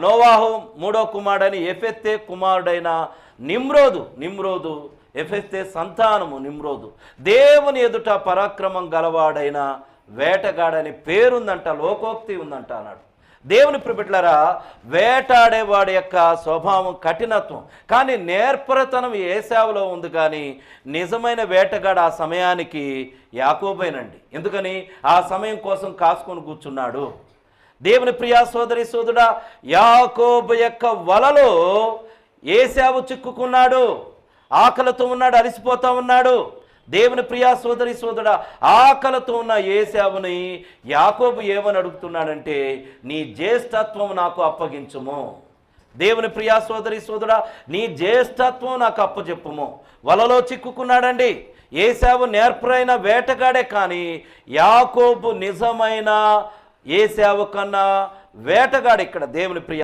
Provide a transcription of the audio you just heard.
నోవాహు మూడో కుమారుడని ఎఫెత్తే కుమారుడైన నిమ్రోదు నిమ్రోదు ఎఫెత్తే సంతానము నిమ్రోదు. దేవుని ఎదుట పరాక్రమం గలవాడైన వేటగాడని పేరుందంట లోకోక్తి ఉందంట అన్నాడు. దేవుని ప్రిబిట్లరా వేటాడేవాడి యొక్క స్వభావం కఠినత్వం. కానీ నేర్పరతనం ఏసావులో ఉంది కానీ నిజమైన వేటగాడు ఆ సమయానికి యాకోబైనండి. ఎందుకని? ఆ సమయం కోసం కాసుకొని కూర్చున్నాడు. దేవుని ప్రియా సోదరి సోదరుడా యాకోబు యొక్క వలలో ఏసావు చిక్కుకున్నాడు ఆకలితో ఉన్నాడు అలసిపోతూ ఉన్నాడు. దేవుని ప్రియా సోదరి సోదరుడా ఆకలితో ఉన్న ఏసావుని యాకోబు ఏమని అడుగుతున్నాడంటే నీ జ్యేష్ఠత్వం నాకు అప్పగించుము. దేవుని ప్రియా సోదరి సోదరుడా నీ జ్యేష్ఠత్వం నాకు అప్పచెప్పుము. వలలో చిక్కుకున్నాడండి. ఏసావు నేర్పరైన వేటగాడే కానీ యాకోబు నిజమైన ఏ కన్నా వేటగాడు ఇక్కడ దేవుని ప్రియ